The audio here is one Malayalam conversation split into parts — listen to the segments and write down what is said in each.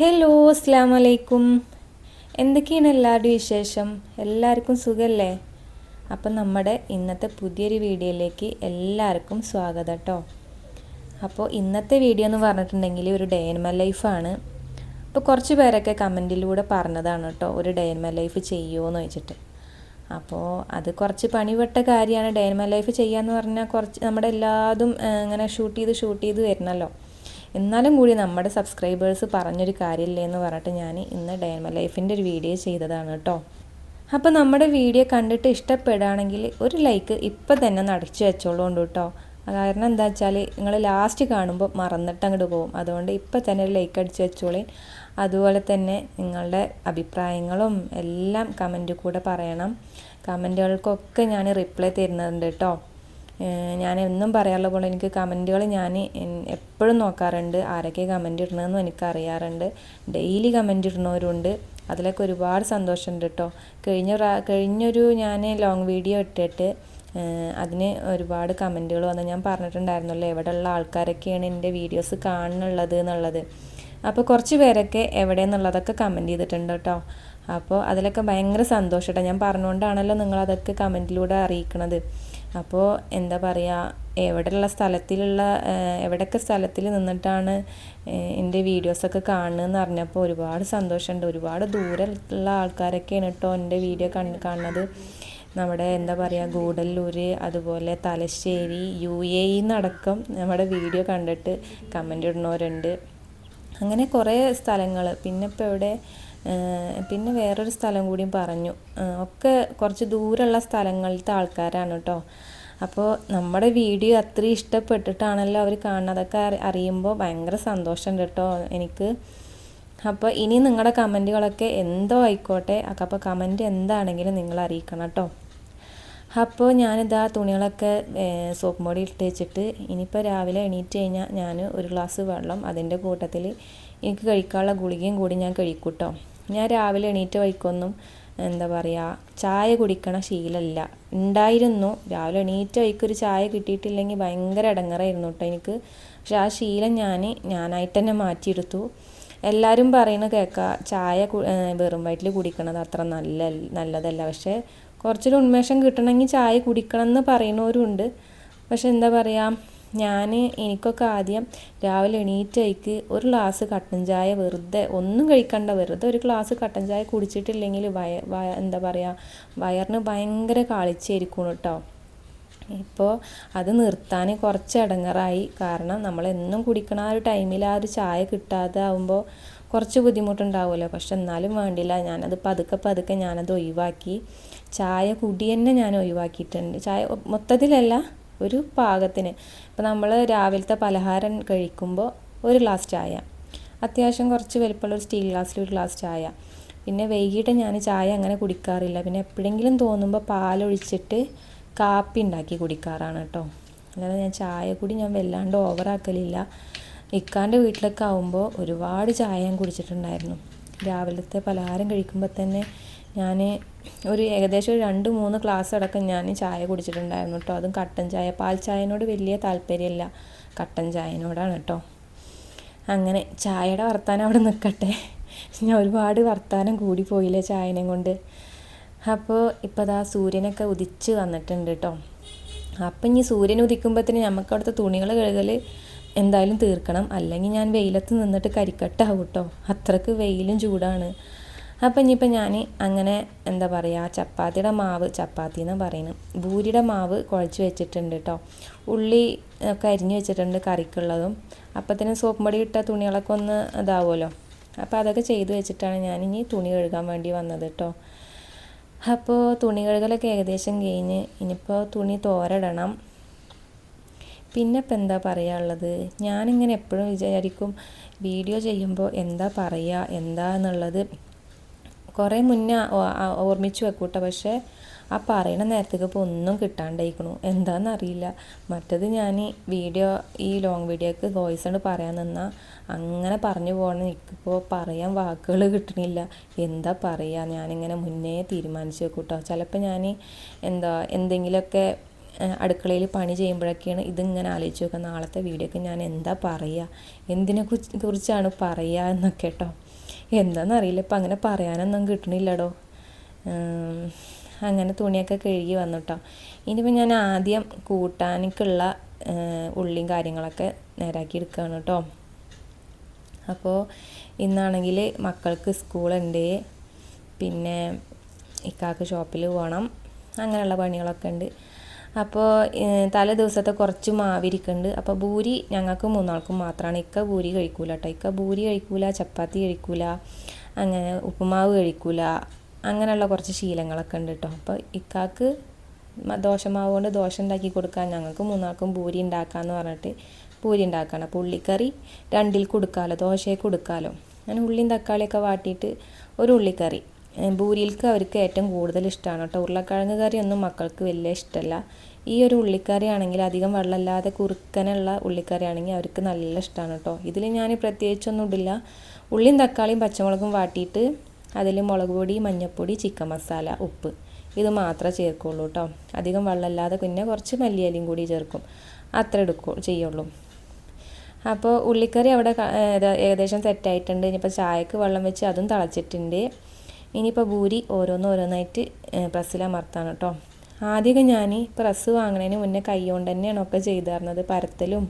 ഹലോ അസ്സാം വലൈക്കും എന്തൊക്കെയാണ് എല്ലാവരുടെയും വിശേഷം? എല്ലാവർക്കും സുഖമല്ലേ അപ്പം നമ്മുടെ ഇന്നത്തെ പുതിയൊരു വീഡിയോയിലേക്ക് എല്ലാവർക്കും സ്വാഗതം കേട്ടോ അപ്പോൾ ഇന്നത്തെ വീഡിയോ എന്ന് പറഞ്ഞിട്ടുണ്ടെങ്കിൽ ഒരു ഡേ ഇൻ മൈ ലൈഫാണ് അപ്പോൾ കുറച്ച് പേരൊക്കെ കമന്റിലൂടെ പറഞ്ഞതാണ് കേട്ടോ ഒരു ഡേ ഇൻ മൈ ലൈഫ് ചെയ്യുമോ എന്ന് വെച്ചിട്ട് അപ്പോൾ അത് കുറച്ച് പണിപെട്ട കാര്യമാണ് ഡേ ഇൻ മൈ ലൈഫ് ചെയ്യാന്ന് പറഞ്ഞാൽ കുറച്ച് നമ്മുടെ എല്ലാതും ഇങ്ങനെ ഷൂട്ട് ചെയ്ത് ഷൂട്ട് ചെയ്ത് വരണമല്ലോ എന്നാലും കൂടി നമ്മുടെ സബ്സ്ക്രൈബേഴ്സ് പറഞ്ഞൊരു കാര്യമില്ലേ എന്ന് പറഞ്ഞിട്ട് ഞാൻ ഇന്ന് ഡേ ഇൻ മൈ ലൈഫിന്റെ ഒരു വീഡിയോ ചെയ്തതാണ് കേട്ടോ. അപ്പോൾ നമ്മുടെ വീഡിയോ കണ്ടിട്ട് ഇഷ്ടപ്പെടുകയാണെങ്കിൽ ഒരു ലൈക്ക് ഇപ്പം തന്നെ നടച്ചു വെച്ചോളൂ വെച്ചോളൂണ്ട് കേട്ടോ. കാരണം എന്താ വെച്ചാൽ നിങ്ങൾ ലാസ്റ്റ് കാണുമ്പോൾ മറന്നിട്ട് അങ്ങോട്ട് പോകും. അതുകൊണ്ട് ഇപ്പം തന്നെ ഒരു ലൈക്ക് അടിച്ച് വെച്ചോളി. അതുപോലെ തന്നെ നിങ്ങളുടെ അഭിപ്രായങ്ങളും എല്ലാം കമന്റ് കൂടെ പറയണം. കമന്റുകൾക്കൊക്കെ ഞാൻ റിപ്ലൈ തരുന്നുണ്ട് കേട്ടോ. ഞാൻ എന്നും പറയാറുള്ള പോലെ എനിക്ക് കമന്റുകൾ ഞാൻ എപ്പോഴും നോക്കാറുണ്ട്. ആരൊക്കെ കമന്റ് ഇടണമെന്നും എനിക്ക് അറിയാറുണ്ട് ഡെയിലി കമന്റ് ഇടുന്നവരുണ്ട്. അതിലൊക്കെ ഒരുപാട് സന്തോഷമുണ്ട് കേട്ടോ കഴിഞ്ഞ കഴിഞ്ഞൊരു ഞാൻ ലോങ് വീഡിയോ ഇട്ടിട്ട് അതിന് ഒരുപാട് കമന്റുകൾ വന്ന് ഞാൻ പറഞ്ഞിട്ടുണ്ടായിരുന്നല്ലോ എവിടെയുള്ള ആൾക്കാരൊക്കെയാണ് എന്റെ വീഡിയോസ് കാണുന്നുള്ളത് എന്നുള്ളത്. അപ്പോൾ കുറച്ച് പേരൊക്കെ എവിടെ എന്നുള്ളതൊക്കെ കമന്റ് ചെയ്തിട്ടുണ്ട് കേട്ടോ അപ്പോൾ അതിലൊക്കെ ഭയങ്കര സന്തോഷം കേട്ടോ ഞാൻ പറഞ്ഞുകൊണ്ടാണല്ലോ നിങ്ങളതൊക്കെ കമന്റിലൂടെ അറിയിക്കണത്. അപ്പോൾ എന്താ പറയുക എവിടെയുള്ള സ്ഥലത്തിലുള്ള എവിടെയൊക്കെ സ്ഥലത്തിൽ നിന്നിട്ടാണ് എന്റെ വീഡിയോസൊക്കെ കാണുന്നതെന്ന് അറിഞ്ഞപ്പോൾ ഒരുപാട് സന്തോഷമുണ്ട്. ഒരുപാട് ദൂരമുള്ള ആൾക്കാരൊക്കെയാണ് കേട്ടോ എന്റെ വീഡിയോ കണ് കാണുന്നത്. നമ്മുടെ എന്താ പറയുക ഗൂഡല്ലൂർ അതുപോലെ തലശ്ശേരി യു എ ഇന്നടക്കം നമ്മുടെ വീഡിയോ കണ്ടിട്ട് കമന്റ് ഇടുന്നവരുണ്ട്. അങ്ങനെ കുറേ സ്ഥലങ്ങൾ. പിന്നെ ഇപ്പോൾ ഏഹ് പിന്നെ വേറൊരു സ്ഥലം കൂടിയും പറഞ്ഞു. ഒക്കെ കുറച്ച് ദൂരമുള്ള സ്ഥലങ്ങളിലത്തെ ആൾക്കാരാണ് കേട്ടോ അപ്പോൾ നമ്മുടെ വീഡിയോ അത്രയും ഇഷ്ടപ്പെട്ടിട്ടാണല്ലോ അവർ കാണുന്നതൊക്കെ അറി- അറിയുമ്പോൾ ഭയങ്കര സന്തോഷമുണ്ട് കേട്ടോ എനിക്ക്. അപ്പോൾ ഇനി നിങ്ങളുടെ കമന്റുകളൊക്കെ എന്തോ ആയിക്കോട്ടെ അപ്പോൾ കമന്റ് എന്താണെങ്കിലും നിങ്ങൾ അറിയിക്കണം കേട്ടോ അപ്പോൾ ഞാനിതാ തുണികളൊക്കെ സോപ്പ് പൊടി ഇട്ട് വെച്ചിട്ട് ഇനിയിപ്പോൾ രാവിലെ എണീറ്റ് കഴിഞ്ഞാൽ ഞാൻ ഒരു ഗ്ലാസ് വെള്ളം അതിന്റെ കൂട്ടത്തിൽ എനിക്ക് കഴിക്കാനുള്ള ഗുളികയും കൂടി ഞാൻ കഴിക്കൂട്ടോ. കേട്ടോ ഞാൻ രാവിലെ എണീറ്റ് വഴിക്കൊന്നും എന്താ പറയുക ചായ കുടിക്കണ ശീലമല്ല ഉണ്ടായിരുന്നു. രാവിലെ എണീറ്റ് വഴിക്കൊരു ചായ കിട്ടിയിട്ടില്ലെങ്കിൽ ഭയങ്കര ഇടങ്ങറായിരുന്നു കേട്ടോ എനിക്ക്. പക്ഷെ ആ ശീലം ഞാൻ ഞാനായിട്ട് തന്നെ മാറ്റിയെടുത്തു. എല്ലാവരും പറയുന്ന കേൾക്കാം ചായ വെറും വയറ്റിൽ കുടിക്കണത് അത്ര നല്ല നല്ലതല്ല. പക്ഷേ കുറച്ചൊരു ഉന്മേഷം കിട്ടണമെങ്കിൽ ചായ കുടിക്കണം എന്ന് പറയുന്നവരുണ്ട്. പക്ഷെ എന്താ പറയുക ഞാൻ എനിക്കൊക്കെ ആദ്യം രാവിലെ എണീറ്റേക്ക് ഒരു ഗ്ലാസ് കട്ടൻ ചായ വെറുതെ ഒന്നും കഴിക്കണ്ട വെറുതെ ഒരു ഗ്ലാസ് കട്ടൻ ചായ കുടിച്ചിട്ടില്ലെങ്കിൽ വയ എന്താ പറയുക വയറിന് ഭയങ്കര കാളിച്ചായിരിക്കും കേട്ടോ ഇപ്പോൾ അത് നിർത്താൻ കുറച്ച് ഇടങ്ങറായി കാരണം നമ്മൾ എന്നും കുടിക്കണ ആ ഒരു ടൈമിൽ ആ ഒരു ചായ കിട്ടാതെ ആകുമ്പോൾ കുറച്ച് ബുദ്ധിമുട്ടുണ്ടാവുമല്ലോ. പക്ഷെ എന്നാലും വേണ്ടില്ല. ഞാനത് പതുക്കെ പതുക്കെ ഞാനത് ഒഴിവാക്കി. ചായ കുടി തന്നെ ഞാൻ ഒഴിവാക്കിയിട്ടുണ്ട്. ചായ മൊത്തത്തിലല്ല ഒരു പാകത്തിന്. ഇപ്പം നമ്മൾ രാവിലത്തെ പലഹാരം കഴിക്കുമ്പോൾ ഒരു ഗ്ലാസ് ചായ. അത്യാവശ്യം കുറച്ച് വലിപ്പമുള്ള ഒരു സ്റ്റീൽ ഗ്ലാസ്സിൽ ഒരു ഗ്ലാസ് ചായ. പിന്നെ വൈകിട്ട് ഞാൻ ചായ അങ്ങനെ കുടിക്കാറില്ല. പിന്നെ എപ്പോഴെങ്കിലും തോന്നുമ്പോൾ പാലൊഴിച്ചിട്ട് കാപ്പി ഉണ്ടാക്കി കുടിക്കാറാണ് കേട്ടോ. അല്ലാതെ ഞാൻ ചായ കൂടി ഞാൻ വല്ലാണ്ട് ഓവറാക്കലില്ല. ഇക്കാന്റെ വീട്ടിലൊക്കെ ആവുമ്പോൾ ഒരുപാട് ചായ ഞാൻ കുടിച്ചിട്ടുണ്ടായിരുന്നു. രാവിലത്തെ പലഹാരം കഴിക്കുമ്പോൾ തന്നെ ഞാൻ ഒരു ഏകദേശം ഒരു രണ്ട് മൂന്ന് ക്ലാസ് അടക്കം ഞാൻ ചായ കുടിച്ചിട്ടുണ്ടായിരുന്നു കേട്ടോ അതും കട്ടൻ ചായ. പാൽ ചായനോട് വലിയ താല്പര്യമില്ല കട്ടൻ ചായനോടാണ് കേട്ടോ അങ്ങനെ ചായയുടെ വർത്താനം അവിടെ നിൽക്കട്ടെ ഞാൻ ഒരുപാട് വർത്താനം കൂടി പോയില്ലേ ചായനെ കൊണ്ട്. അപ്പോൾ ഇപ്പോൾ അതാ സൂര്യനൊക്കെ ഉദിച്ച് വന്നിട്ടുണ്ട് കേട്ടോ അപ്പം ഇനി സൂര്യൻ ഉദിക്കുമ്പോഴത്തേന് നമുക്ക് അവിടുത്തെ തുണികൾ കഴുകൽ എന്തായാലും തീർക്കണം. അല്ലെങ്കിൽ ഞാൻ വെയിലത്ത് നിന്നിട്ട് കരിക്കട്ടാവും കേട്ടോ അത്രയ്ക്ക് വെയിലും ചൂടാണ്. അപ്പം ഇനിയിപ്പോൾ ഞാൻ അങ്ങനെ എന്താ പറയുക ചപ്പാത്തിയുടെ മാവ് ചപ്പാത്തി എന്ന് പറയുന്നത് ഭൂരിയുടെ മാവ് കുഴച്ച് വെച്ചിട്ടുണ്ട് കേട്ടോ ഉള്ളി ഒക്കെ അരിഞ്ഞ് വെച്ചിട്ടുണ്ട് കറിക്കുള്ളതും. അപ്പത്തിന് സോപ്പ് പൊടി ഇട്ട തുണികളൊക്കെ ഒന്ന് ഇതാവുമല്ലോ. അപ്പോൾ അതൊക്കെ ചെയ്ത് വെച്ചിട്ടാണ് ഞാൻ ഇനി തുണി കഴുകാൻ വേണ്ടി വന്നത് കേട്ടോ അപ്പോൾ തുണി കഴുകലൊക്കെ ഏകദേശം കഴിഞ്ഞ് ഇനിയിപ്പോൾ തുണി തോരടണം. പിന്നെ ഇപ്പം എന്താ പറയാനുള്ളത് ഞാനിങ്ങനെ എപ്പോഴും വിചാരിക്കും വീഡിയോ ചെയ്യുമ്പോൾ എന്താ പറയുക എന്താ എന്നുള്ളത് കുറേ മുന്നേ ഓർമ്മിച്ചു വെക്കൂട്ട. പക്ഷേ ആ പറയണ നേരത്തേക്ക് ഇപ്പോൾ ഒന്നും കിട്ടാണ്ടായിക്കണു. എന്താണെന്നറിയില്ല മറ്റത് ഞാൻ വീഡിയോ ഈ ലോങ് വീഡിയോക്ക് വോയിസ് കൊണ്ട് പറയാൻ നിന്നാൽ അങ്ങനെ പറഞ്ഞു പോകണം എനിക്കിപ്പോൾ പറയാൻ വാക്കുകൾ കിട്ടണില്ല. എന്താ പറയുക ഞാനിങ്ങനെ മുന്നേ തീരുമാനിച്ച് വെക്കൂട്ടോ. ചിലപ്പോൾ ഞാൻ എന്താ എന്തെങ്കിലുമൊക്കെ അടുക്കളയിൽ പണി ചെയ്യുമ്പോഴൊക്കെയാണ് ഇതിങ്ങനെ ആലോചിച്ച് നോക്കുക നാളത്തെ വീഡിയോക്ക് ഞാൻ എന്താ പറയുക എന്തിനെ കുറിച്ച് കുറിച്ചാണ് പറയുക എന്നൊക്കെ കേട്ടോ എന്താണെന്നറിയില്ല ഇപ്പം അങ്ങനെ പറയാനൊന്നും കിട്ടണില്ലടോ. അങ്ങനെ തുണിയൊക്കെ കഴുകി വന്നു കേട്ടോ ഇനിയിപ്പോൾ ഞാൻ ആദ്യം കൂട്ടാനിക്കുള്ള ഏഹ്, ഉള്ളിയും കാര്യങ്ങളൊക്കെ നേരാക്കി എടുക്കുകയാണ് കേട്ടോ അപ്പോൾ ഇന്നാണെങ്കിൽ മക്കൾക്ക് സ്കൂളുണ്ട്. പിന്നെ ഇക്കാക്ക് ഷോപ്പിൽ പോകണം. അങ്ങനെയുള്ള പണികളൊക്കെ ഉണ്ട്. അപ്പോൾ തലേ ദിവസത്തെ കുറച്ച് മാവിരിക്കുന്നുണ്ട് അപ്പോൾ ഭൂരി ഞങ്ങൾക്ക് മൂന്നാൾക്കും മാത്രമാണ് ഇക്ക ഭൂരി കഴിക്കൂല കേട്ടോ ഇക്ക ഭൂരി കഴിക്കൂല ചപ്പാത്തി കഴിക്കൂല അങ്ങനെ ഉപ്പുമാവ് കഴിക്കൂല അങ്ങനെയുള്ള കുറച്ച് ശീലങ്ങളൊക്കെ ഉണ്ട് കേട്ടോ അപ്പോൾ ഇക്കാക്ക് ദോശമാവ് കൊണ്ട് ദോശ ഉണ്ടാക്കി കൊടുക്കാൻ ഞങ്ങൾക്ക് മൂന്നാൾക്കും പൂരി ഉണ്ടാക്കാമെന്ന് പറഞ്ഞിട്ട് പൂരി ഉണ്ടാക്കണം. അപ്പോൾ ഉള്ളിക്കറി രണ്ടിൽ കൊടുക്കാമല്ലോ ദോശയെ കൊടുക്കാമല്ലോ അങ്ങനെ ഉള്ളിയും തക്കാളിയൊക്കെ വാട്ടിയിട്ട് ഒരു ഉള്ളിക്കറി. ഏഹ് പൂരിയിൽക്ക് അവർക്ക് ഏറ്റവും കൂടുതൽ ഇഷ്ടമാണ് കേട്ടോ. ഉരുളക്കിഴങ്ങ് കറിയൊന്നും മക്കൾക്ക് വലിയ ഇഷ്ടമല്ല ഈ ഒരു ഉള്ളിക്കറി ആണെങ്കിൽ അധികം വെള്ളമില്ലാതെ കുറുക്കനുള്ള ഉള്ളിക്കറി ആണെങ്കിൽ അവർക്ക് നല്ല ഇഷ്ടമാണ് കേട്ടോ. ഇതിൽ ഞാൻ പ്രത്യേകിച്ചൊന്നും ഇടില്ല. ഉള്ളിയും തക്കാളിയും പച്ചമുളകും വാട്ടിയിട്ട് അതിൽ മുളക് പൊടി മഞ്ഞൾപ്പൊടി ചിക്കൻ മസാല ഉപ്പ് ഇത് മാത്രമേ ചേർക്കുള്ളൂ കേട്ടോ. അധികം വെള്ളമില്ലാതെ പിന്നെ കുറച്ച് മല്ലിയിലയും കൂടി ചേർക്കും. അത്ര എടുക്കൂ ചെയ്യുള്ളൂ. അപ്പോൾ ഉള്ളിക്കറി അവിടെ ഏകദേശം സെറ്റായിട്ടുണ്ട് ഇനിയിപ്പോൾ ചായക്ക് വെള്ളം വെച്ച് അതും തിളച്ചിട്ടുണ്ട്. ഇനിയിപ്പോൾ ഭൂരി ഓരോന്നോരോന്നായിട്ട് പ്രസ്സിൽ അമർത്താണ് കേട്ടോ ആദ്യമൊക്കെ ഞാൻ പ്രസ് വാങ്ങണതിന് മുന്നേ കൈകൊണ്ട് തന്നെയാണ് ഒക്കെ ചെയ്തിരുന്നത് പരത്തലും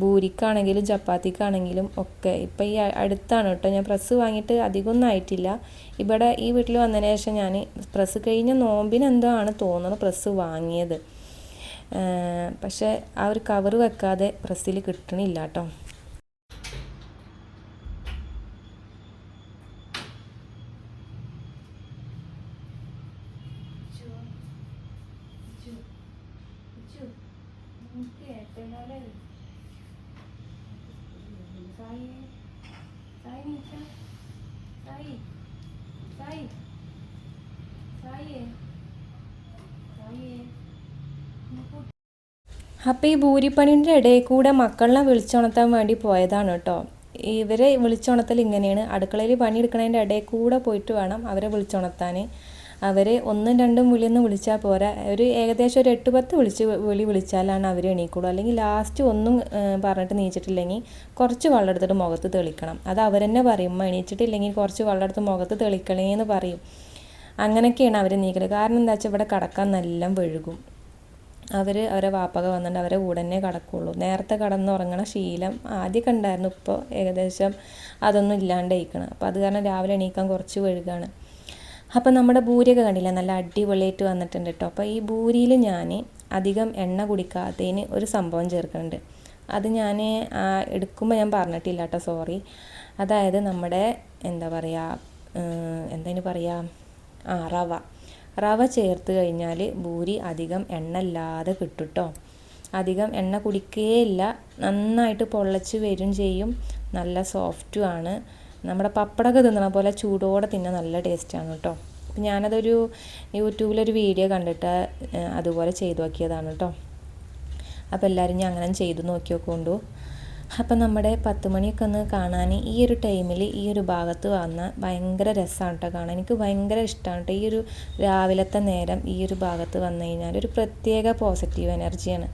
ഭൂരിക്കാണെങ്കിലും ചപ്പാത്തിക്കാണെങ്കിലും ഒക്കെ. ഇപ്പം ഈ അടുത്താണ് കേട്ടോ ഞാൻ പ്രസ് വാങ്ങിയിട്ട് അധികമൊന്നും ആയിട്ടില്ല. ഇവിടെ ഈ വീട്ടിൽ വന്നതിന് ശേഷം ഞാൻ പ്രസ് കഴിഞ്ഞ നോമ്പിനെന്തോ ആണ് തോന്നുന്നത് പ്രസ് വാങ്ങിയത്. പക്ഷേ ആ ഒരു കവർ വെക്കാതെ പ്രസ്സിൽ കിട്ടണില്ല കേട്ടോ അപ്പോൾ ഈ ഭൂരിപ്പണിന്റെ ഇടയിൽ കൂടെ മക്കളെ വിളിച്ചുണർത്താൻ വേണ്ടി പോയതാണ് കേട്ടോ. ഇവരെ വിളിച്ചുണർത്തൽ ഇങ്ങനെയാണ്. അടുക്കളയിൽ പണിയെടുക്കണതിന്റെ ഇടയിൽ കൂടെ പോയിട്ട് വേണം അവരെ വിളിച്ചുണർത്താൻ. അവരെ ഒന്നും രണ്ടും വിളിയൊന്ന് വിളിച്ചാൽ പോരാ. ഒരു ഏകദേശം ഒരു എട്ട് പത്ത് വിളിച്ച് വിളി വിളിച്ചാലാണ് അവർ എണീക്കുള്ളൂ. അല്ലെങ്കിൽ ലാസ്റ്റ് ഒന്നും പറഞ്ഞിട്ട് നീച്ചിട്ടില്ലെങ്കിൽ കുറച്ച് വെള്ളം എടുത്തിട്ട് മുഖത്ത് തെളിക്കണം. അത് അവരെന്നെ പറയും "ഉമ്മ എണീച്ചിട്ടില്ലെങ്കിൽ കുറച്ച് വെള്ളം എടുത്ത് മുഖത്ത് തെളിക്കണേന്ന് പറയും. അങ്ങനെയൊക്കെയാണ് അവർ നീക്കുന്നത് കാരണം എന്താ വെച്ചാൽ ഇവിടെ കടക്കാൻ നല്ല വഴുകും. അവർ അവരെ വാപ്പക വന്നിട്ട് അവരെ തന്നെ കിടക്കുള്ളൂ. നേരത്തെ കിടന്നുറങ്ങണ ശീലം ആദ്യമൊക്കെ കണ്ടായിരുന്നു ഇപ്പോൾ ഏകദേശം അതൊന്നും ഇല്ലാണ്ടായിക്കണം അപ്പോൾ അത് കാരണം രാവിലെ എണീക്കാൻ കുറച്ച് വഴുകാണ് അപ്പോൾ നമ്മുടെ ഭൂരിയൊക്കെ കണ്ടില്ല? നല്ല അടിപൊളിയായിട്ട് വന്നിട്ടുണ്ട് കേട്ടോ അപ്പോൾ ഈ ഭൂരിയിൽ ഞാൻ അധികം എണ്ണ കുടിക്കാത്തതിന് ഒരു സംഭവം ചേർക്കുന്നുണ്ട്. അത് ഞാൻ എടുക്കുമ്പോൾ ഞാൻ പറഞ്ഞിട്ടില്ല കേട്ടോ സോറി. അതായത് നമ്മുടെ എന്താ പറയുക എന്തതിന് പറയുക ആ റവ. റവ ചേർത്ത് കഴിഞ്ഞാൽ ഭൂരി അധികം എണ്ണ ഇല്ലാതെ കിട്ടും അധികം എണ്ണ കുടിക്കേയില്ല. നന്നായിട്ട് പൊള്ളച്ച് വരും ചെയ്യും. നല്ല സോഫ്റ്റും ആണ്. നമ്മുടെ പപ്പടമൊക്കെ തിന്നണ പോലെ ചൂടോടെ തിന്നാൻ നല്ല ടേസ്റ്റാണ് കേട്ടോ അപ്പം ഞാനതൊരു യൂട്യൂബിലൊരു വീഡിയോ കണ്ടിട്ട് അതുപോലെ ചെയ്തു നോക്കിയതാണ് കേട്ടോ അപ്പോൾ എല്ലാവരും ഞാൻ അങ്ങനെ ചെയ്തു നോക്കി നോക്കൊണ്ടു അപ്പം നമ്മുടെ പത്ത് മണിയൊക്കെ ഒന്ന് കാണാൻ ഈ ഒരു ടൈമിൽ ഈ ഒരു ഭാഗത്ത് വന്നാൽ ഭയങ്കര രസമാണ് കേട്ടോ കാണാൻ. എനിക്ക് ഭയങ്കര ഇഷ്ടമാണ് കേട്ടോ ഈ ഒരു രാവിലത്തെ നേരം ഈ ഒരു ഭാഗത്ത് വന്നു കഴിഞ്ഞാൽ ഒരു പ്രത്യേക പോസിറ്റീവ് എനർജിയാണ്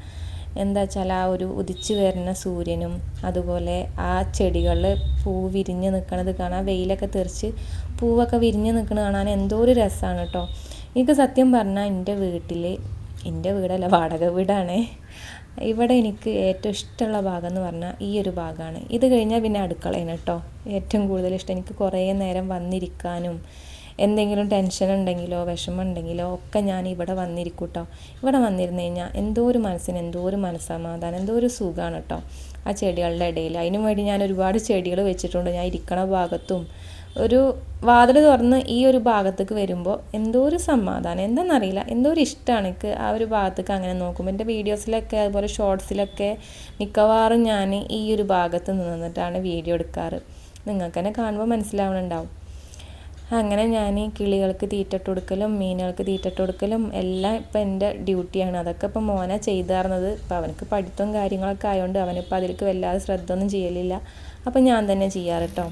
എന്താ വെച്ചാൽ ആ ഒരു ഉദിച്ചു വരുന്ന സൂര്യനും അതുപോലെ ആ ചെടികളിൽ പൂ വിരിഞ്ഞ് നിൽക്കണത് കാണാൻ വെയിലൊക്കെ തെറിച്ച് പൂവൊക്കെ വിരിഞ്ഞ് നിൽക്കുന്നത് കാണാൻ എന്തോ ഒരു രസമാണ് കേട്ടോ. എനിക്ക് സത്യം പറഞ്ഞാൽ എന്റെ വീട്ടിൽ എന്റെ വീടല്ല വാടക വീടാണേ. ഇവിടെ എനിക്ക് ഏറ്റവും ഇഷ്ടമുള്ള ഭാഗം എന്ന് പറഞ്ഞാൽ ഈ ഒരു ഭാഗമാണ് ഇത് കഴിഞ്ഞാൽ പിന്നെ അടുക്കളയാണ് കേട്ടോ ഏറ്റവും കൂടുതൽ ഇഷ്ടം എനിക്ക് കുറേ നേരം വന്നിരിക്കാനും എന്തെങ്കിലും ടെൻഷൻ ഉണ്ടെങ്കിലോ വിഷമം ഉണ്ടെങ്കിലോ ഒക്കെ ഞാൻ ഇവിടെ വന്നിരിക്കും കേട്ടോ ഇവിടെ വന്നിരുന്നു കഴിഞ്ഞാൽ എന്തോ ഒരു മനസ്സിന് എന്തോ ഒരു മനസ്സമാധാനം എന്തോ ഒരു സുഖമാണ് കേട്ടോ ആ ചെടികളുടെ ഇടയിൽ. അതിനു വേണ്ടി ഞാൻ ഒരുപാട് ചെടികൾ വെച്ചിട്ടുണ്ട്. ഞാൻ ഇരിക്കണ ഭാഗത്തും ഒരു വാതിൽ തുറന്ന് ഈ ഒരു ഭാഗത്തേക്ക് വരുമ്പോൾ എന്തോ ഒരു സമാധാനം. എന്താണെന്നറിയില്ല എന്തോ ഒരു ഇഷ്ടമാണ് എനിക്ക് ആ ഒരു ഭാഗത്തേക്ക് അങ്ങനെ നോക്കുമ്പോൾ എന്റെ വീഡിയോസിലൊക്കെ അതുപോലെ ഷോർട്സിലൊക്കെ മിക്കവാറും ഞാൻ ഈ ഒരു ഭാഗത്ത് നിന്നിട്ടാണ് വീഡിയോ എടുക്കാറ്. നിങ്ങൾക്ക് തന്നെ കാണുമ്പോൾ മനസ്സിലാവണുണ്ടാവും. അങ്ങനെ ഞാൻ ഈ കിളികൾക്ക് തീറ്റിട്ട് കൊടുക്കലും മീനുകൾക്ക് തീറ്റിട്ട് കൊടുക്കലും എല്ലാം ഇപ്പം എന്റെ ഡ്യൂട്ടിയാണ്. അതൊക്കെ ഇപ്പം മോനെ ചെയ്താർന്നത്. ഇപ്പം അവനക്ക് പഠിത്തവും കാര്യങ്ങളൊക്കെ ആയതുകൊണ്ട് അവനിപ്പോൾ അതിലേക്ക് വല്ലാതെ ശ്രദ്ധ ഒന്നും ചെയ്യലില്ല. അപ്പം ഞാൻ തന്നെ ചെയ്യാറ് കേട്ടോ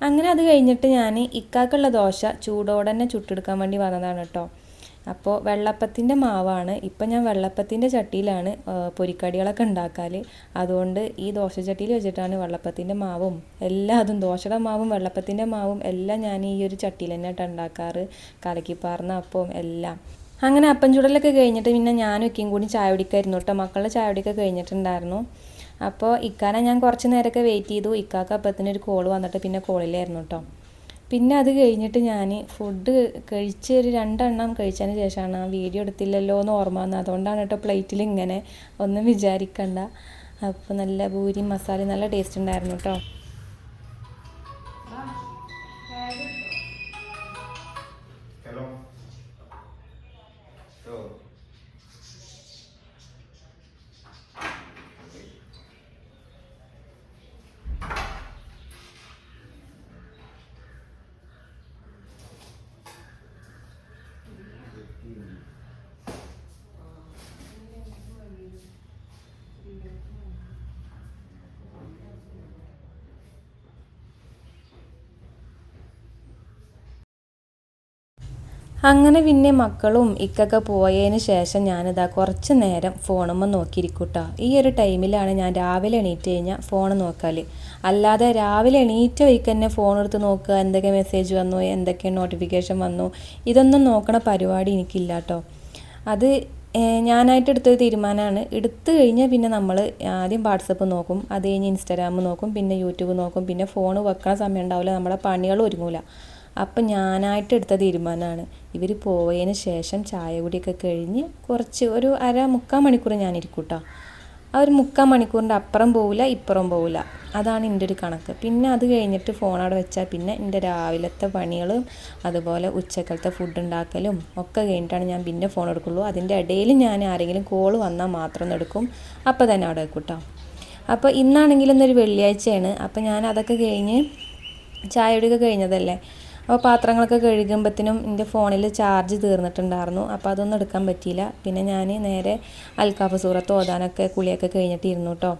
അങ്ങനെ അത് കഴിഞ്ഞിട്ട് ഞാൻ ഇക്കാക്കുള്ള ദോശ ചൂടോടെ തന്നെ ചുട്ടെടുക്കാൻ വേണ്ടി വന്നതാണ് കേട്ടോ അപ്പോൾ വെള്ളപ്പത്തിന്റെ മാവാണ്. ഇപ്പം ഞാൻ വെള്ളപ്പത്തിന്റെ ചട്ടിയിലാണ് പൊരിക്കടികളൊക്കെ ഉണ്ടാക്കാൽ അതുകൊണ്ട് ഈ ദോശ ചട്ടിയിൽ വെച്ചിട്ടാണ് വെള്ളപ്പത്തിന്റെ മാവും എല്ലാ അതും ദോശയുടെ മാവും വെള്ളപ്പത്തിന്റെ മാവും എല്ലാം ഞാൻ ഈ ഒരു ചട്ടിയിൽ തന്നെ ആയിട്ട് ഉണ്ടാക്കാറ്. കലക്കിപ്പാർന്ന അപ്പവും എല്ലാം. അങ്ങനെ അപ്പം ചുടലൊക്കെ കഴിഞ്ഞിട്ട് പിന്നെ ഞാനും ഒക്കെയും കൂടി ചായ കുടിക്കായിരുന്നു കേട്ടോ മക്കളുടെ ചായ കുടിയൊക്കെ കഴിഞ്ഞിട്ടുണ്ടായിരുന്നു. അപ്പോൾ ഇക്കാനെ ഞാൻ കുറച്ച് നേരമൊക്കെ വെയിറ്റ് ചെയ്തു. ഇക്കാക്ക് അപ്പത്തിന് ഒരു കോൾ വന്നിട്ട് പിന്നെ കോളിലായിരുന്നു കേട്ടോ പിന്നെ അത് കഴിഞ്ഞിട്ട് ഞാൻ ഫുഡ് കഴിച്ച് ഒരു രണ്ടെണ്ണം കഴിച്ചതിന് ശേഷമാണ് ആ വീഡിയോ എടുത്തില്ലല്ലോ എന്ന് ഓർമ്മ വന്നത്. അതുകൊണ്ടാണ് കേട്ടോ പ്ലേറ്റിൽ ഇങ്ങനെ ഒന്നും വിചാരിക്കണ്ട. അപ്പോൾ നല്ല പൂരി മസാല നല്ല ടേസ്റ്റ് ഉണ്ടായിരുന്നു കേട്ടോ അങ്ങനെ പിന്നെ മക്കളും ഇക്കൊക്കെ പോയതിന് ശേഷം ഞാനിതാ കുറച്ച് നേരം ഫോണുമ്പോൾ നോക്കിയിരിക്കൂട്ടോ. ഈ ഒരു ടൈമിലാണ് ഞാൻ രാവിലെ എണീറ്റ് കഴിഞ്ഞാൽ ഫോൺ നോക്കാൽ അല്ലാതെ രാവിലെ എണീറ്റ് വഴിക്ക് തന്നെ ഫോൺ എടുത്ത് നോക്കുക എന്തൊക്കെ മെസ്സേജ് വന്നു എന്തൊക്കെ നോട്ടിഫിക്കേഷൻ വന്നു ഇതൊന്നും നോക്കണ പരിപാടി എനിക്കില്ല കേട്ടോ അത് ഞാനായിട്ട് എടുത്തൊരു തീരുമാനമാണ് എടുത്തു കഴിഞ്ഞാൽ പിന്നെ നമ്മൾ ആദ്യം വാട്സപ്പ് നോക്കും അത് കഴിഞ്ഞ് ഇൻസ്റ്റാഗ്രാം നോക്കും പിന്നെ യൂട്യൂബ് നോക്കും പിന്നെ ഫോൺ വെക്കണ സമയം ഉണ്ടാവില്ല നമ്മുടെ പണികൾ ഒരുങ്ങൂല അപ്പം ഞാനായിട്ട് എടുത്ത തീരുമാനമാണ് ഇവർ പോയതിന് ശേഷം ചായ കുടിയൊക്കെ കഴിഞ്ഞ് കുറച്ച് ഒരു അര മുക്കാൽ മണിക്കൂർ ഞാനിരിക്കും കേട്ടോ ആ ഒരു മുക്കാൽ മണിക്കൂറിന്റെ അപ്പുറം പോവില്ല ഇപ്പുറം പോവില്ല അതാണ് എന്റെ ഒരു കണക്ക്. പിന്നെ അത് കഴിഞ്ഞിട്ട് ഫോൺ അവിടെ വെച്ചാൽ പിന്നെ എന്റെ രാവിലത്തെ പണികളും അതുപോലെ ഉച്ചക്കലത്തെ ഫുഡ് ഉണ്ടാക്കലും ഒക്കെ കഴിഞ്ഞിട്ടാണ് ഞാൻ പിന്നെ ഫോൺ എടുക്കുള്ളൂ. അതിന്റെ ഇടയിൽ ഞാൻ ആരെങ്കിലും കോൾ വന്നാൽ മാത്രം എടുക്കും. അപ്പോൾ തന്നെ അവിടെ വെക്കൂട്ടോ. കേട്ടോ അപ്പോൾ ഇന്നാണെങ്കിലും ഇന്നൊരു വെള്ളിയാഴ്ചയാണ്. അപ്പോൾ ഞാൻ അതൊക്കെ കഴിഞ്ഞ് ചായ കുടിയൊക്കെ കഴിഞ്ഞതല്ലേ? അപ്പോൾ പാത്രങ്ങളൊക്കെ കഴുകുമ്പോഴത്തേനും എന്റെ ഫോണിൽ ചാർജ് തീർന്നിട്ടുണ്ടായിരുന്നു. അപ്പോൾ അതൊന്നും എടുക്കാൻ പറ്റിയില്ല. പിന്നെ ഞാൻ നേരെ അൽക്കാഫ് സൂറത്ത് ഓതാനൊക്കെ കുളിയൊക്കെ കഴിഞ്ഞിട്ട് ഇരുന്നു കേട്ടോ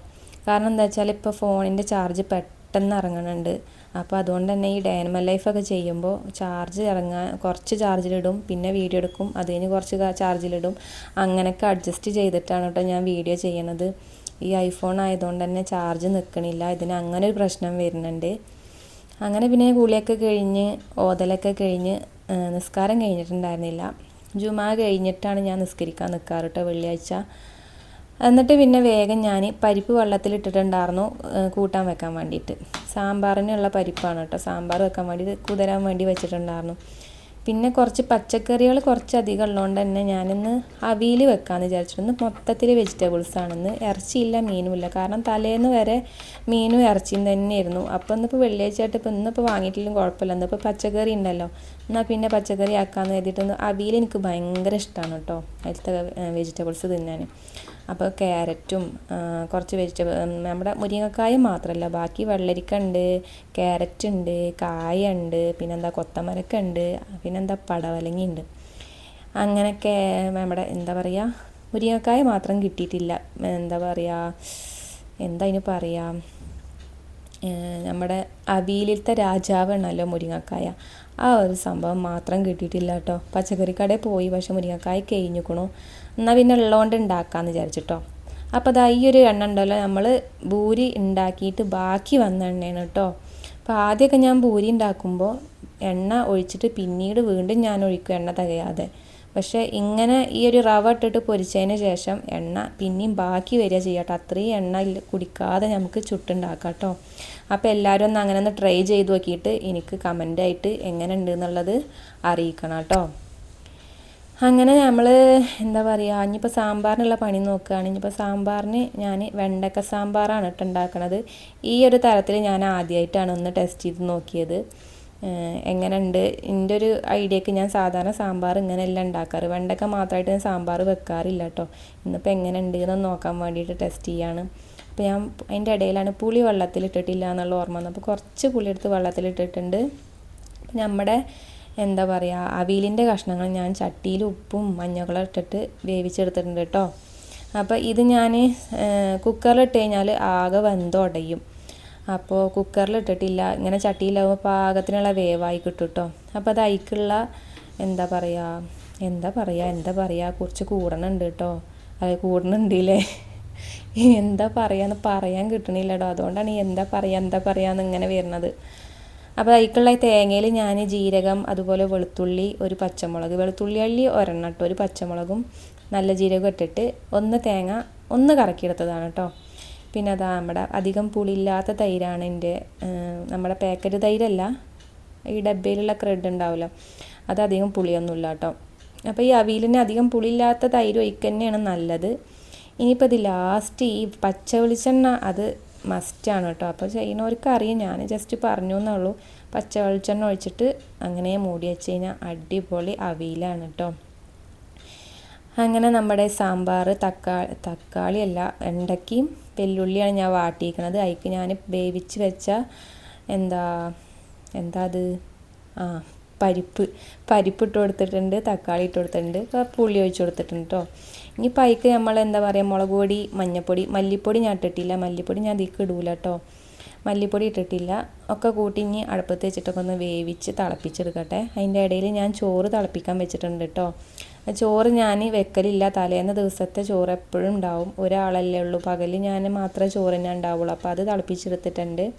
കാരണം എന്താ വെച്ചാൽ ഇപ്പോൾ ഫോണിന്റെ ചാർജ് പെട്ടെന്ന് ഇറങ്ങുന്നുണ്ട് അപ്പോൾ അതുകൊണ്ട് തന്നെ ഈ ഡൈനമൽ ലൈഫൊക്കെ ചെയ്യുമ്പോൾ ചാർജ് ഇറങ്ങാൻ കുറച്ച് ചാർജിലിടും. പിന്നെ വീഡിയോ എടുക്കും. അത് കഴിഞ്ഞ് കുറച്ച് ചാർജിലിടും. അങ്ങനെയൊക്കെ അഡ്ജസ്റ്റ് ചെയ്തിട്ടാണ് കേട്ടോ ഞാൻ വീഡിയോ ചെയ്യണത്. ഈ ഐഫോൺ ആയതുകൊണ്ട് തന്നെ ചാർജ് നിൽക്കണില്ല. ഇതിന് അങ്ങനെ ഒരു പ്രശ്നം വരുന്നുണ്ട്. അങ്ങനെ പിന്നെ കൂളിയൊക്കെ കഴിഞ്ഞ് ഓതലൊക്കെ കഴിഞ്ഞ് നിസ്കാരം കഴിഞ്ഞിട്ടുണ്ടായിരുന്നില്ല. ജുമാ കഴിഞ്ഞിട്ടാണ് ഞാൻ നിസ്കരിക്കാൻ നിൽക്കാറ് കേട്ടോ വെള്ളിയാഴ്ച. എന്നിട്ട് പിന്നെ വേഗം ഞാൻ പരിപ്പ് വെള്ളത്തിൽ ഇട്ടിട്ടുണ്ടായിരുന്നു കൂട്ടാൻ വെക്കാൻ വേണ്ടിയിട്ട്. സാമ്പാറിനുള്ള പരിപ്പാണ് കേട്ടോ സാമ്പാർ വെക്കാൻ വേണ്ടി കുതിരാൻ വേണ്ടി വെച്ചിട്ടുണ്ടായിരുന്നു. പിന്നെ കുറച്ച് പച്ചക്കറികൾ കുറച്ചധികം ഉള്ളതുകൊണ്ട് തന്നെ ഞാനിന്ന് അവിയൽ വെക്കാമെന്ന് വിചാരിച്ചിരുന്നു മൊത്തത്തിൽ വെജിറ്റബിൾസ് ആണെന്ന്. ഇറച്ചിയില്ല ഇല്ല കാരണം തലേന്ന് വരെ മീനും ഇറച്ചിയും തന്നെയായിരുന്നു. അപ്പോൾ ഇന്നിപ്പോൾ വെള്ളിയാഴ്ച ആയിട്ട് ഇപ്പോൾ ഇന്നിപ്പോൾ വാങ്ങിയിട്ടില്ലെങ്കിൽ കുഴപ്പമില്ല. ഇന്നിപ്പോൾ പച്ചക്കറി ഉണ്ടല്ലോ. എന്നാൽ പിന്നെ പച്ചക്കറി ആക്കാമെന്ന് കരുതിയിട്ടൊന്ന് അവിയൽ എനിക്ക് ഭയങ്കര ഇഷ്ടമാണ് കേട്ടോ. അതിലത്തെ വെജിറ്റബിൾസ് തിന്നാൻ അപ്പോൾ ക്യാരറ്റും കുറച്ച് വെജിറ്റബിൾ നമ്മുടെ മുരിങ്ങക്കായ മാത്രമല്ല ബാക്കി വെള്ളരിക്ക ഉണ്ട് ക്യാരറ്റ് ഉണ്ട് കായ ഉണ്ട് പിന്നെന്താ കൊത്തമരക്ക ഉണ്ട് പിന്നെന്താ പടവലങ്ങി ഉണ്ട് അങ്ങനെയൊക്കെ നമ്മുടെ എന്താ പറയുക മുരിങ്ങക്കായ മാത്രം കിട്ടിയിട്ടില്ല. എന്താ പറയുക എന്താ അതിന് പറയുക നമ്മുടെ അവിയലിലത്തെ രാജാവാണല്ലോ മുരിങ്ങക്കായ. ആ ഒരു സംഭവം മാത്രം കിട്ടിയിട്ടില്ല കേട്ടോ. പച്ചക്കറി കടയിൽ പോയി പക്ഷെ മുരിങ്ങക്കായ കഴിഞ്ഞിക്കണു. എന്നാൽ പിന്നെ ഉള്ളതുകൊണ്ട് ഉണ്ടാക്കാമെന്ന് വിചാരിച്ചിട്ടോ. അപ്പോൾ അതാ ഈ ഒരു എണ്ണ ഉണ്ടല്ലോ നമ്മൾ ഭൂരി ഉണ്ടാക്കിയിട്ട് ബാക്കി വന്ന എണ്ണയാണ് കേട്ടോ. അപ്പോൾ ആദ്യമൊക്കെ ഞാൻ ഭൂരി ഉണ്ടാക്കുമ്പോൾ എണ്ണ ഒഴിച്ചിട്ട് പിന്നീട് വീണ്ടും ഞാൻ ഒഴിക്കും എണ്ണ തികയാതെ. പക്ഷേ ഇങ്ങനെ ഈ ഒരു റവ ഇട്ടിട്ട് പൊരിച്ചതിന് ശേഷം എണ്ണ പിന്നെയും ബാക്കി വരിക ചെയ്യാട്ടോ അത്രയും എണ്ണ കുടിക്കാതെ നമുക്ക് ചുട്ടുണ്ടാക്കാം കേട്ടോ. അപ്പോൾ എല്ലാവരും ഒന്ന് അങ്ങനെ ഒന്ന് ട്രൈ ചെയ്ത് നോക്കിയിട്ട് എനിക്ക് കമന്റായിട്ട് എങ്ങനെ ഉണ്ട് എന്നുള്ളത് അറിയിക്കണം കേട്ടോ. അങ്ങനെ നമ്മൾ എന്താ പറയുക ഇനിയിപ്പോൾ സാമ്പാറിനുള്ള പണി നോക്കുകയാണ്. ഇനിയിപ്പോൾ സാമ്പാറിന് ഞാൻ വെണ്ടക്ക സാമ്പാറാണ് ഉണ്ടാക്കണത്. ഈ ഒരു തരത്തിൽ ഞാൻ ആദ്യമായിട്ടാണ് ഒന്ന് ടെസ്റ്റ് ചെയ്ത് നോക്കിയത്. എങ്ങനെയുണ്ട് എന്റെ ഒരു ഐഡിയക്ക് ഞാൻ സാധാരണ സാമ്പാർ ഇങ്ങനെയല്ല ഉണ്ടാക്കാറ് വെണ്ടക്ക മാത്രമായിട്ട് ഞാൻ സാമ്പാർ വെക്കാറില്ല കേട്ടോ ഇന്നിപ്പോൾ എങ്ങനെ ഉണ്ട് എന്ന് നോക്കാൻ വേണ്ടിയിട്ട് ടെസ്റ്റ് ചെയ്യാണ്. അപ്പോൾ ഞാൻ അതിന്റെ ഇടയിലാണ് പുളി വെള്ളത്തിൽ ഇട്ടിട്ടില്ല എന്നുള്ള ഓർമ്മ വന്നു അപ്പോൾ കുറച്ച് പുളി എടുത്ത് വെള്ളത്തിൽ ഇട്ടിട്ടുണ്ട് നമ്മുടെ എന്താ പറയുക അവിയലിന്റെ കഷ്ണങ്ങൾ ഞാൻ ചട്ടിയിൽ ഉപ്പും മഞ്ഞളും ഇട്ടിട്ട് വേവിച്ചെടുത്തിട്ടുണ്ട് കേട്ടോ അപ്പോൾ ഇത് ഞാൻ കുക്കറിലിട്ട് കഴിഞ്ഞാൽ ആകെ വെന്തുടയും അപ്പോൾ കുക്കറിൽ ഇട്ടിട്ടില്ല ഇങ്ങനെ ചട്ടിയിലാവുമ്പോൾ പാകത്തിനുള്ള വേവായി കിട്ടും കേട്ടോ അപ്പോൾ അത് അതിക്കുള്ള എന്താ പറയുക എന്താ പറയുക എന്താ പറയുക കുറച്ച് കൂടണുണ്ട് കേട്ടോ അത് കൂടണുണ്ടല്ലേ എന്താ പറയാന്ന് പറയാൻ കിട്ടണില്ല കേട്ടോ അതുകൊണ്ടാണ് എന്താ പറയുക എന്താ പറയാന്ന് ഇങ്ങനെ വരുന്നത്. അപ്പോൾ അതിക്കുള്ള തേങ്ങയിൽ ഞാൻ ജീരകം അതുപോലെ വെളുത്തുള്ളി ഒരു പച്ചമുളക് വെളുത്തുള്ളി അള്ളി ഒരെണ്ണം കേട്ടോ ഒരു പച്ചമുളകും നല്ല ജീരകം ഇട്ടിട്ട് ഒന്ന് തേങ്ങ ഒന്ന് കറക്കിയെടുത്തതാണ് കേട്ടോ പിന്നെ അതാ നമ്മുടെ അധികം പുളിയില്ലാത്ത തൈരാണ് എന്റെ നമ്മുടെ പാക്കറ്റ് തൈരല്ല ഈ ഡബ്ബയിലുള്ള ക്രെഡ് ഉണ്ടാവുമല്ലോ അത് അധികം പുളിയൊന്നുമില്ല കേട്ടോ. അപ്പോൾ ഈ അവിയലിന് അധികം പുളിയില്ലാത്ത തൈര് ഒഴിക്കുക തന്നെയാണ് നല്ലത്. ഇനിയിപ്പോൾ ഇത് ലാസ്റ്റ് ഈ പച്ച വെളിച്ചെണ്ണ അത് മസ്റ്റാണ് കേട്ടോ. അപ്പോൾ ചെയ്യുന്നവർക്ക് അറിയാം ഞാൻ ജസ്റ്റ് പറഞ്ഞു എന്നുള്ളൂ പച്ച വെളിച്ചെണ്ണ ഒഴിച്ചിട്ട് അങ്ങനെ മൂടി വെച്ച് കഴിഞ്ഞാൽ അടിപൊളി അവിയലാണ് കേട്ടോ. അങ്ങനെ നമ്മുടെ സാമ്പാർ തക്കാളി തക്കാളിയല്ല വെണ്ടയ്ക്കയും വെല്ലുള്ളിയാണ് ഞാൻ വാട്ടിയിരിക്കുന്നത് അതിക്ക് ഞാൻ വേവിച്ച് വെച്ച എന്താ എന്താ അത്? ആ പരിപ്പ്. പരിപ്പ് ഇട്ട് കൊടുത്തിട്ടുണ്ട് തക്കാളി ഇട്ട് കൊടുത്തിട്ടുണ്ട് പുളി ഒഴിച്ച് കൊടുത്തിട്ടുണ്ട് കേട്ടോ ഇനി പൈക്ക് നമ്മൾ എന്താ പറയുക മുളക് പൊടി മഞ്ഞൾപ്പൊടി മല്ലിപ്പൊടി ഞാൻ ഇട്ടിട്ടില്ല. മല്ലിപ്പൊടി ഞാൻ അതിക്ക് ഇടൂല കേട്ടോ മല്ലിപ്പൊടി ഇട്ടിട്ടില്ല. ഒക്കെ കൂട്ടി ഇനി അടുപ്പത്ത് വെച്ചിട്ടൊക്കെ ഒന്ന് വേവിച്ച് തിളപ്പിച്ചെടുക്കട്ടെ. അതിന്റെ ഇടയിൽ ഞാൻ ചോറ് തിളപ്പിക്കാൻ വെച്ചിട്ടുണ്ട് കേട്ടോ ചോറ് ഞാൻ വെക്കലില്ല. തലേന്ന് ദിവസത്തെ ചോറ് എപ്പോഴും ഉണ്ടാവും. ഒരാളല്ലേ ഉള്ളൂ. പകൽ ഞാൻ മാത്രമേ ചോറ് തന്നെ ഉണ്ടാവുള്ളൂ. അപ്പോൾ അത് തിളപ്പിച്ചെടുത്തിട്ടുണ്ട്.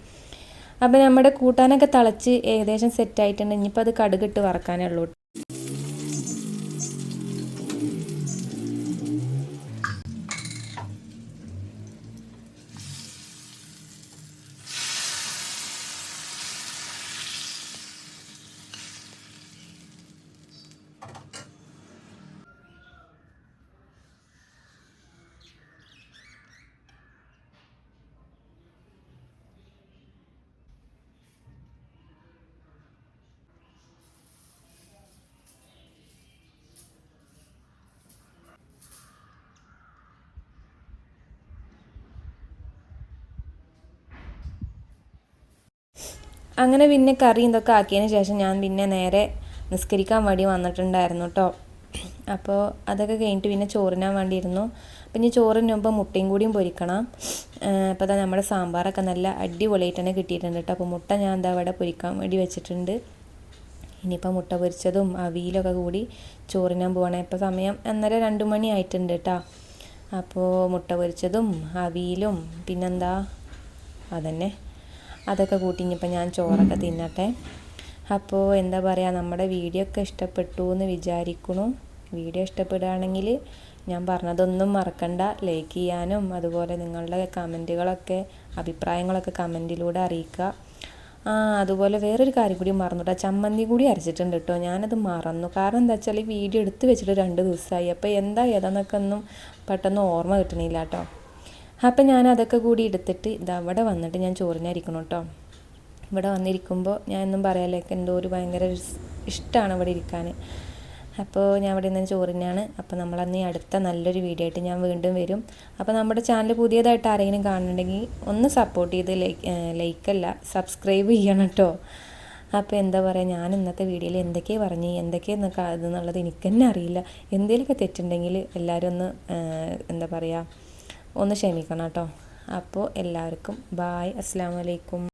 അപ്പോൾ നമ്മുടെ കൂട്ടാനൊക്കെ തിളച്ച് ഏകദേശം സെറ്റായിട്ടുണ്ട് ഇനിയിപ്പോൾ അത് കടുകിട്ട് വറക്കാനേ ഉള്ളൂ അങ്ങനെ പിന്നെ കറി ഇതൊക്കെ ആക്കിയതിന് ശേഷം ഞാൻ പിന്നെ നേരെ നിസ്കരിക്കാൻ വേണ്ടി വന്നിട്ടുണ്ടായിരുന്നു കേട്ടോ അപ്പോൾ അതൊക്കെ കഴിഞ്ഞിട്ട് പിന്നെ ചോറിനാൻ വേണ്ടിയിരുന്നു. അപ്പം ഇനി ചോറിന് മുമ്പ് മുട്ടയും കൂടിയും പൊരിക്കണം. അപ്പോൾ അതാ നമ്മുടെ സാമ്പാറൊക്കെ നല്ല അടിപൊളിയായിട്ട് തന്നെ കിട്ടിയിട്ടുണ്ട് കേട്ടോ അപ്പോൾ മുട്ട ഞാൻ എന്താ അവിടെ പൊരിക്കാൻ വേണ്ടി വെച്ചിട്ടുണ്ട്. ഇനിയിപ്പോൾ മുട്ട പൊരിച്ചതും അവിയിലൊക്കെ കൂടി ചോറിനാൻ പോകണേ ഇപ്പോൾ സമയം അന്നേരം രണ്ട് മണി ആയിട്ടുണ്ട് കേട്ടോ അപ്പോൾ മുട്ട പൊരിച്ചതും അവിയിലും പിന്നെന്താ? അതന്നെ. അതൊക്കെ കൂട്ടി ഇനിയിപ്പോൾ ഞാൻ ചോറൊക്കെ തിന്നട്ടെ. അപ്പോൾ എന്താ പറയുക നമ്മുടെ വീഡിയോ ഒക്കെ ഇഷ്ടപ്പെട്ടു എന്ന് വിചാരിക്കണു വീഡിയോ ഇഷ്ടപ്പെടുകയാണെങ്കിൽ ഞാൻ പറഞ്ഞതൊന്നും മറക്കണ്ട. ലൈക്ക് ചെയ്യാനും അതുപോലെ നിങ്ങളുടെ കമന്റുകളൊക്കെ അഭിപ്രായങ്ങളൊക്കെ കമന്റിലൂടെ അറിയിക്കുക. ആ അതുപോലെ വേറൊരു കാര്യം കൂടി മറന്നു കേട്ടോ ചമ്മന്തി കൂടി അരച്ചിട്ടുണ്ട് കേട്ടോ. ഞാനത് മറന്നു. കാരണം എന്താ വെച്ചാൽ ഈ വീഡിയോ എടുത്ത് വെച്ചിട്ട് രണ്ട് ദിവസമായി. അപ്പോൾ എന്താ ഏതാന്നൊക്കെ ഒന്നും പെട്ടെന്ന് ഓർമ്മ കിട്ടണില്ല കേട്ടോ. അപ്പം ഞാൻ അതൊക്കെ കൂടി എടുത്തിട്ട് ഇത് അവിടെ വന്നിട്ട് ഞാൻ ചോറിനായിരിക്കണം കേട്ടോ. ഇവിടെ വന്നിരിക്കുമ്പോൾ ഞാൻ എന്നും പറയാമല്ലോ എന്തോ ഒരു ഭയങ്കര ഇഷ്ടമാണ് ഇവിടെ ഇരിക്കാൻ. അപ്പോൾ ഞാൻ ഇവിടെ നിന്ന് ചോറിനാണ്. അപ്പോൾ നമ്മളന്ന് അടുത്ത നല്ലൊരു വീഡിയോ ആയിട്ട് ഞാൻ വീണ്ടും വരും. അപ്പോൾ നമ്മുടെ ചാനൽ പുതിയതായിട്ട് ആരെങ്കിലും കാണുന്നുണ്ടെങ്കിൽ ഒന്ന് സപ്പോർട്ട് ചെയ്ത് ലൈക്ക് ലൈക്കല്ല സബ്സ്ക്രൈബ് ചെയ്യണം കേട്ടോ. അപ്പോൾ എന്താ പറയുക ഞാൻ ഇന്നത്തെ വീഡിയോയിൽ എന്തൊക്കെയാണ് പറഞ്ഞ് എന്തൊക്കെയാണ് ഇതെന്നുള്ളത് എനിക്ക് തന്നെ അറിയില്ല. എന്തെങ്കിലുമൊക്കെ തെറ്റുണ്ടെങ്കിൽ എല്ലാവരും ഒന്ന് എന്താ പറയുക ഒന്ന് ക്ഷമിക്കണം കേട്ടോ. അപ്പോൾ എല്ലാവർക്കും ബായ് അസ്സാം വലൈക്കും